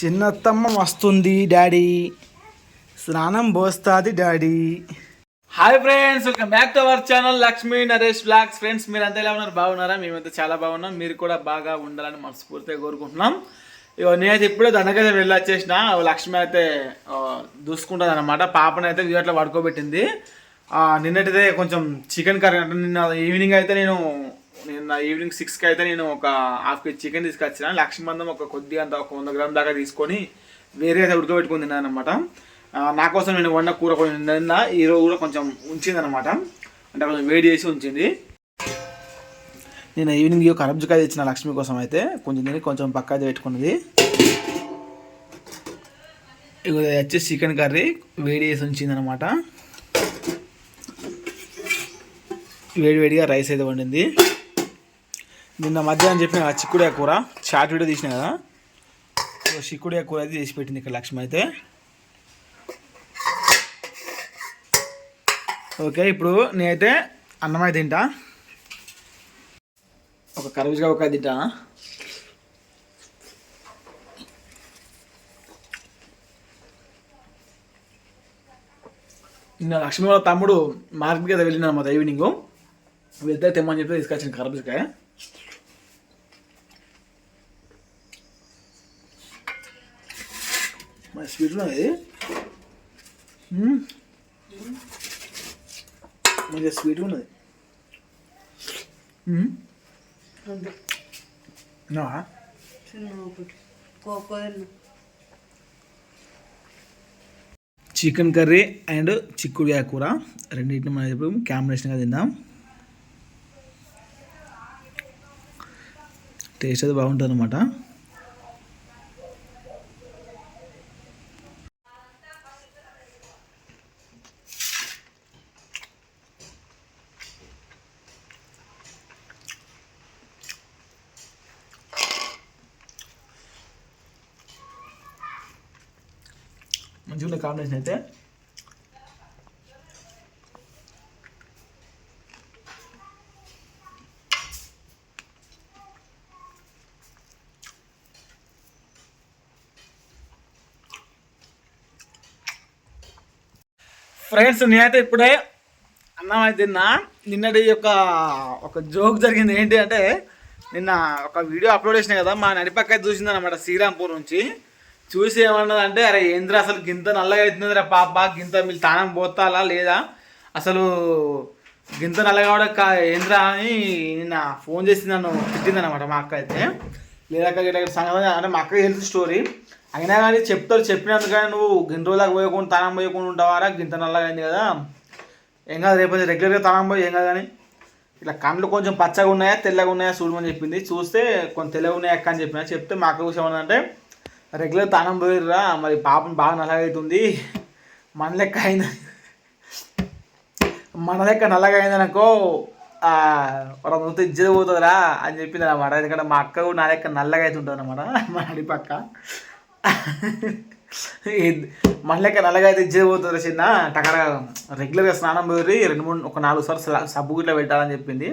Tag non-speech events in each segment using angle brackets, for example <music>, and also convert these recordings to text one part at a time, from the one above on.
చిన్నత్తమ్మ వస్తుంది డాడీ. స్నానం పోస్తాది daddy. Hi friends welcome back to our channel Lakshmi Naresh blogs friends మీరు అంతా ఎలా ఉన్నారు? బాగున్నారా? మేమైతే చాలా బాగున్నాం. మీరు కూడా బాగా ఉండాలని మనస్ఫూర్తిగా కోరుకుంటున్నాం. ఇగో నేనైతే ఇప్పుడే దండకైతే వెళ్ళొచ్చేసిన. లక్ష్మి అయితే దూసుకుంటుంది అనమాట పాపనైతే ఇట్లా పడుకోబెట్టింది. నిన్నటిదే కొంచెం చికెన్ కర్రీ అంటే నిన్న ఈవినింగ్ అయితే నేను నిన్న ఈవినింగ్ సిక్స్కి అయితే నేను ఒక హాఫ్ కేజీ చికెన్ తీసుకొచ్చిన లక్ష్మందం ఒక కొద్దిగా అంత ఒక వంద గ్రామ్ దాకా తీసుకొని వేరే అయితే ఉడకబెట్టుకుని తిన్నాను అనమాట నా కోసం నేను వండ కూర కూడా నిన్న ఈరోజు కూడా కొంచెం ఉంచింది అనమాట అంటే కొంచెం వేడి చేసి ఉంచింది. నేను ఈవినింగ్ ఈ కరబ్జకాయ తెచ్చిన లక్ష్మి కోసం అయితే కొంచెం తిని కొంచెం పక్క అయితే పెట్టుకున్నది. ఇది వచ్చేసి చికెన్ కర్రీ వేడి చేసి ఉంచింది అనమాట వేడి వేడిగా రైస్ అయితే వండింది. నిన్న మధ్యాహ్నం చెప్పిన కదా చిక్కుడుకాయ కూర షార్ట్ వీడియో తీసిన కదా? ఇగో కూర అయితే చేసి పెట్టింది ఇక్కడ లక్ష్మి అయితే. ఓకే ఇప్పుడు నేనైతే అన్నమై తింటా. ఒక కర్బూజగా ఒక తింటా. నిన్న లక్ష్మి వాళ్ళ తమ్ముడు మార్కెట్కి అయితే వెళ్ళిన అనమాట ఈవినింగ్ వెళ్తే తెమ్మని చెప్పి తీసుకొచ్చిన కర్బూజకాయ. మరి స్వీట్ ఉన్నది. మ్మ్. మంచిగా స్వీట్ ఉన్నది? చికెన్ కర్రీ అండ్ చిక్కుడుకాయ కూర. రెండింటిని మనం ఇప్పుడు కాంబినేషన్గా తిందాం. టేస్ట్ అయితే బాగుంటుంది అనమాట మంచిగా కాంబినేషన్ అయితే ఫ్రెండ్స్ నేనైతే ఇప్పుడే అన్నం అయితే తిన్నా. నిన్నటి యొక్క ఒక జోక్ జరిగింది ఏంటి అంటే నిన్న ఒక వీడియో అప్లోడ్ చేసిన కదా మా నడిపక్క అయితే చూసింది అనమాట శ్రీరాంపూర్ నుంచి. చూసి ఏమన్నది అంటే అరే ఏంద్ర అసలు గింత నల్లగా అవుతుంది రా పాప గింత మీరు తానం పోతాలా లేదా? అసలు గింత నల్లగా కూడా కా ఏంద్ర అని నిన్న ఫోన్ చేసి నన్ను తిట్టింది అనమాట మా అక్క అయితే. లేదక్క ఇట్లా సంగతి అంటే మా అక్క తెలుసు స్టోరీ. అయినా కానీ చెప్తారు చెప్పినందుకు కానీ నువ్వు గింత రోజులకు పోయకుండా తానం పోయకుండా ఉంటావారా? గింత నల్లగా అయింది కదా. ఏం కాదు రేపు రెగ్యులర్గా తానం పోయి ఏం కాదు కానీ ఇట్లా కళ్ళు కొంచెం పచ్చగా ఉన్నాయా తెల్లగా ఉన్నాయా చూడమని చెప్పింది. చూస్తే కొంచెం తెల్లగా ఉన్నాయా అక్క అని చెప్పిన. చెప్తే మా అక్క విషయం ఏంటంటే రెగ్యులర్ తానం పోయిర్రా మరి పాపం బాగా నల్లగా అవుతుంది మన లెక్క అయింది మన లెక్క నల్లగా అయిందనుకో ఒక నూత ఇజ్జత పోతుందిరా అని చెప్పింది అనమాట ఎందుకంటే మా అక్క కూడా నా లెక్క నల్లగా అవుతుంటుంది అనమాట మా అడి పక్క. మన లెక్క నల్లగా అయితే ఇజ్జత పోతుంది చిన్న టకర రెగ్యులర్గా స్నానం పోయి రెండు మూడు ఒక నాలుగు సార్లు సబ్బు గిట్ల పెట్టాలని చెప్పింది.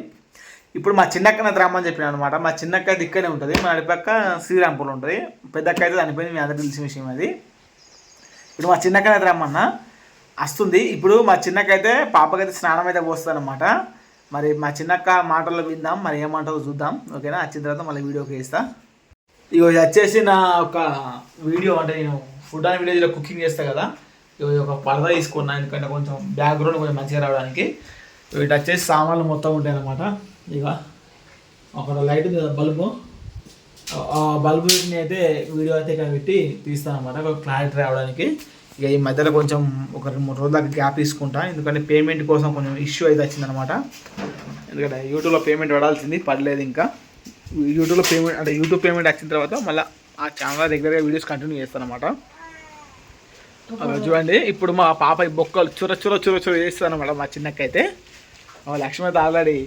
ఇప్పుడు మా చిన్నక్కన రమ్మని చెప్పిన అనమాట. మా చిన్నక్క అయితే ఇక్కడే ఉంటుంది. మా అడిపక్క శ్రీరాంపూర్ ఉంటుంది. పెద్దక్క అయితే చనిపోయింది మీ అందరికి తెలిసిన విషయం అది. ఇప్పుడు మా చిన్నక్కన అయితే వస్తుంది ఇప్పుడు మా చిన్నకైతే పాపకైతే స్నానం అయితే పోస్తుంది అనమాట మరి మా చిన్నక్క మాటల్లో విందాం. మరి ఏమంటావో చూద్దాం. ఓకేనా? వచ్చిన తర్వాత మళ్ళీ వీడియోకి వేస్తా. ఇగో ఇది వచ్చేసి నా ఒక వీడియో అంటే నేను ఫుడ్ అండ్ విలేజ్లో కుకింగ్ చేస్తా కదా. ఇగో ఇది ఒక పరదా తీసుకున్నా. ఎందుకంటే కొంచెం బ్యాక్గ్రౌండ్ కొంచెం మంచిగా రావడానికి. వీటి వచ్చేసి సామాన్లు మొత్తం ఉంటాయి అన్నమాట ఇక ఒక లైట్ బల్బు. ఆ బల్బుని అయితే వీడియో అయితే కనిపెట్టి పెట్టి తీస్తాను అనమాట ఒక క్లారిటీ రావడానికి. ఇక ఈ మధ్యలో కొంచెం ఒక రెండు మూడు రోజుల గ్యాప్ తీసుకుంటా. ఎందుకంటే పేమెంట్ కోసం కొంచెం ఇష్యూ అయితే వచ్చిందనమాట ఎందుకంటే యూట్యూబ్లో పేమెంట్ పడాల్సింది పడలేదు ఇంకా. యూట్యూబ్లో పేమెంట్ అంటే యూట్యూబ్ పేమెంట్ వచ్చిన తర్వాత మళ్ళీ ఆ ఛానల్ రెగ్యులర్గా వీడియోస్ కంటిన్యూ చేస్తానమాట చూడండి. ఇప్పుడు మా పాప బొక్కలు చుర చుర చుర చుర చేస్తాను అనమాట మా చిన్నకైతే అయితే లక్ష్మి అయితే ఆల్రెడీ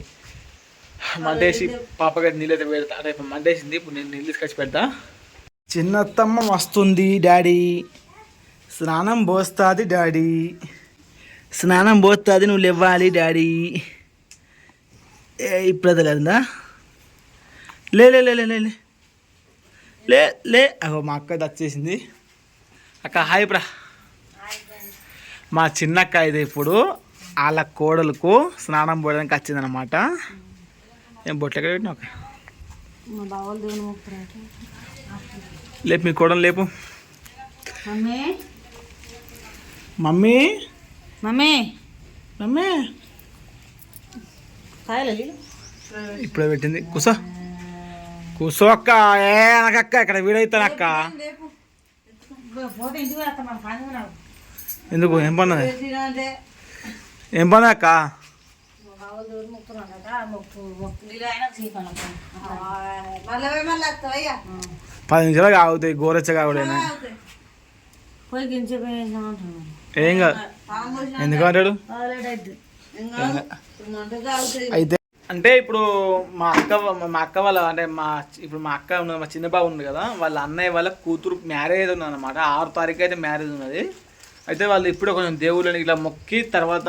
<laughs> మండేసి పాపగా నీళ్ళు అయితే పెడతా. అంటే ఇప్పుడు మండేసింది ఇప్పుడు నేను నీళ్ళు తీసుకొచ్చి పెడతా. చిన్నత్తమ్మ వస్తుంది డాడీ. స్నానం పోస్తుంది డాడీ. స్నానం పోస్తుంది నువ్వు లేవ్వాలి డాడీ. ఏ ఇప్పుడు అది లేదా లే లే లే లే, లే లే. లే లే. అగో మా అక్క వచ్చేసింది. అక్క హాయ్ ప్రా మా చిన్నక్క ఇది ఇప్పుడు వాళ్ళ కోడలకు స్నానం పోయడానికి వచ్చిందనమాట ఏం బొట్లు ఎక్కడ పెట్టినా లేపు మీ కోడలు లేపు. మమ్మీ? మమ్మీ? మమ్మీ? ఇప్పుడే పెట్టింది. కూసో. కూసో అక్క. ఏ అక్క ఇక్కడ వీడైతాను అక్క. ఎందుకు? ఏం పన్నది ఏం పని అక్క? మొక్కు మళ్ళీ మళ్ళీ వస్తావయ్యా పది నిమిషాలు ఆగుతాయి గోరెచ్చగా ఆవిడైనా పోయి గింజపోయినామంటున్నాను ఏం కాదు. ఎందుకు అంటాడు అయితే అంటే ఇప్పుడు మా అక్క మా అక్క వాళ్ళ అంటే మా ఇప్పుడు మా అక్క ఉన్నది మా చిన్న బాబు ఉంది కదా వాళ్ళ అన్నయ్య వాళ్ళ కూతురు మ్యారేజ్ ఉన్నది అనమాట ఆరు తారీఖు అయితే మ్యారేజ్ ఉన్నది. అయితే వాళ్ళు ఇప్పుడు కొంచెం దేవుళ్ళని ఇట్లా మొక్కి తర్వాత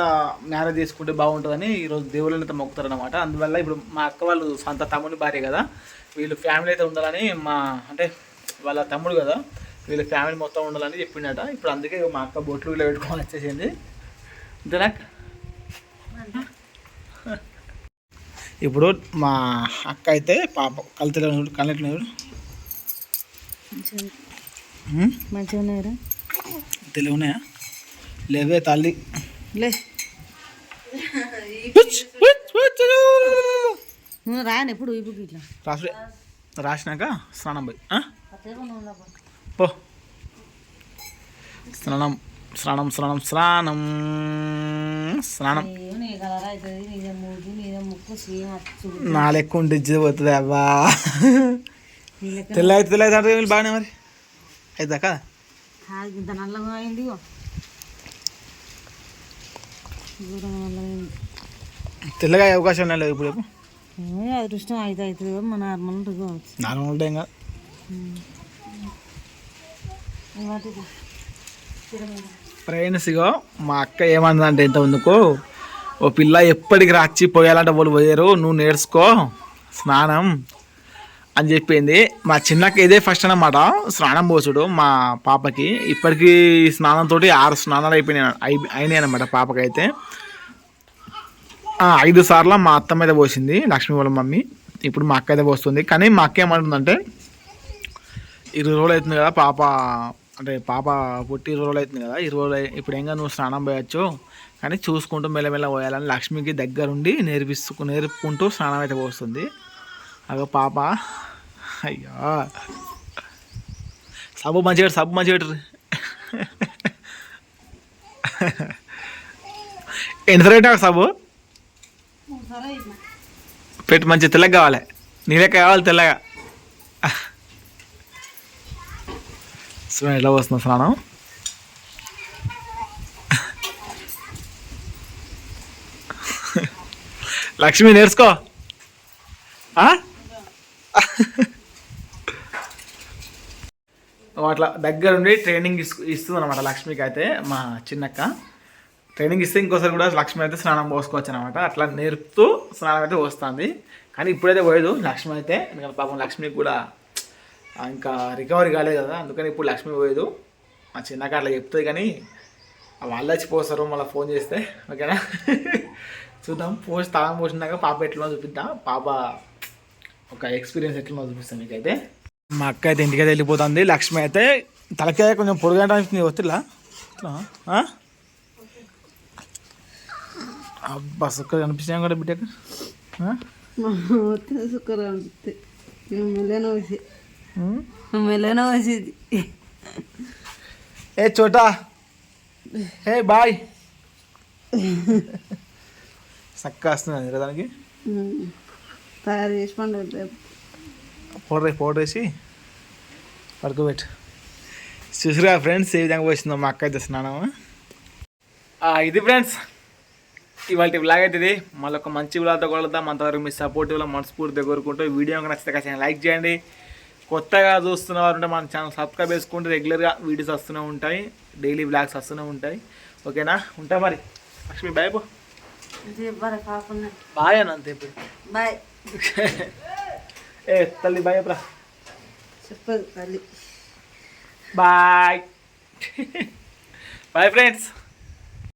మ్యారేజ్ చేసుకుంటే బాగుంటుందని ఈరోజు దేవుళ్ళని అయితే మొక్కుతారు అనమాట అందువల్ల ఇప్పుడు మా అక్క వాళ్ళు సొంత తమ్ముని భార్య కదా. వీళ్ళు ఫ్యామిలీ అయితే ఉండాలని మా అంటే వాళ్ళ తమ్ముడు కదా. వీళ్ళ ఫ్యామిలీ మొత్తం ఉండాలని చెప్పిండట. ఇప్పుడు అందుకే మా అక్క బొట్లు ఇలా పెట్టుకొని వచ్చేసింది. అంతేనా? ఇప్పుడు మా అక్క అయితే పాప కళ్ళు కళ్ళెట్లు మంచిగా ఉన్నాయరా తెలివి ఉన్నాయా లేవే తల్లి లే నువ్వు రాను ఎప్పుడు ఇప్పుడు ఇట్లా? రాసు రాసినాక స్నానం పోయి పో. స్నానం స్నానం స్నానం స్నానం స్నానం. నీ లెక్క ఉంటే ఇచ్చేది పోతుంది అవ్వా తెల్ల అయితే తెల్ల అంటే బాగానే మరి. అవుతా కాదు ఇంత నల్లగా అయింది తెల్లగా అయ్యే అవకాశం లేదు ఇప్పుడు అదృష్టం అయితే అవుతుంది కదా, మన నార్మల్ ఉంటుంది నార్మల్ టైం కాదు. ఫ్రెండ్స్ ఇగో మా అక్క ఏమన్నదంటే ఇంత ముందుకు ఓ పిల్ల ఎప్పటికి రాచి పోయాలంటే వాళ్ళు పోయారు నువ్వు నేర్చుకో స్నానం అని చెప్పింది. మా చిన్నకి ఇదే ఫస్ట్ అనమాట స్నానం పోసుడు మా పాపకి. ఇప్పటికీ స్నానంతో ఆరు స్నానాలు అయిపోయినాయి అయినాయి అనమాట పాపకైతే. ఐదు సార్లు మా అత్త మీద పోసింది లక్ష్మీ వాళ్ళ మమ్మీ. ఇప్పుడు మా అక్క అయితే పోస్తుంది. కానీ మా అక్క ఏమంటుందంటే ఇరవై రోజులు అవుతుంది కదా పాప అంటే పాప పుట్టి ఇరవై రోజులు అవుతుంది కదా. ఇరవై రోజులు ఇప్పుడు ఏంగా నువ్వు స్నానం పోయచ్చు. కానీ చూసుకుంటూ మెల్లమెల్ల పోయాలని లక్ష్మికి దగ్గరుండి నేర్పిస్తూ నేర్పుకుంటూ స్నానం అయితే పోస్తుంది. అగో పాప అయ్యా. సబ్బు మంచిగా సబ్బు మంచిగా ఎంత రేట్ సబ్బు? పెట్టి మంచి తెల్లగా కావాలి. నీళ్ళకి కావాలి తెల్లగా. సో ఎలా వస్తుంది స్నానం. లక్ష్మి నేర్చుకో. ఆ? అట్లా దగ్గరుండి ట్రైనింగ్ ఇస్తు ఇస్తుంది అనమాట లక్ష్మికి అయితే మా చిన్నక్క. ట్రైనింగ్ ఇస్తే ఇంకోసారి కూడా లక్ష్మి అయితే స్నానం పోసుకోవచ్చు అనమాట అట్లా నేర్పుతూ స్నానం అయితే వస్తుంది కానీ ఇప్పుడైతే పోయదు లక్ష్మి అయితే ఎందుకంటే పాపం లక్ష్మికి కూడా ఇంకా రికవరీ కాలేదు కదా. అందుకని ఇప్పుడు లక్ష్మి పోయదు. మా చిన్నక్క అట్లా చెప్తుంది కానీ వాళ్ళు వచ్చి పోస్తారు మళ్ళీ ఫోన్ చేస్తే. ఓకేనా? చూద్దాం. పోసి తాగం పోసినాక పాప ఎట్లా చూపిద్దాం. పాప ఒక ఎక్స్పీరియన్స్ ఎట్లా చూపిస్తాను మీకైతే. మా అక్క అయితే ఇంటికైతే వెళ్ళిపోతుంది. లక్ష్మి అయితే తలకాయ కొంచెం పొడుగడానికి నీ వస్తులా ఇట్లా? అబ్బా కూడా బిడ్డకు. సుక్కర్ ఉమ్. మెల్లన వచ్చేది ఏ చోటా? Hey boy. చక్క వస్తుంది దానికి. తయారు చేసి పండుగ పౌడర్ పౌడర్ వేసి పడుకోబెట్టు చూసిరా ఫ్రెండ్స్ ఏ విధంగా వచ్చిందో మా అక్క అయితే స్నానం. ఆ, ఇది ఫ్రెండ్స్ ఇవాళ బ్లాగ్ అయితే ఇది. మళ్ళీ ఒక మంచి బ్లాగ్తో కొడతాం అంతవరకు మీ సపోర్ట్ వల్ల మనస్ఫూర్తిగా కోరుకుంటూ వీడియో నచ్చితే ఖచ్చితంగా లైక్ చేయండి. కొత్తగా చూస్తున్న వారు ఉంటే మన ఛానల్ సబ్స్క్రైబ్ చేసుకుంటే రెగ్యులర్గా వీడియోస్ వస్తూనే ఉంటాయి. డైలీ బ్లాగ్స్ వస్తూనే ఉంటాయి. ఓకేనా? ఉంటా మరి. లక్ష్మి బాయ్ బాయ్ అని అంతే ఇప్పుడు. బాయ్ <laughs> ఏ తల్లి బాయ్ అప్పుడు చెప్పదు తల్లి బాయ్ బాయ్ ఫ్రెండ్స్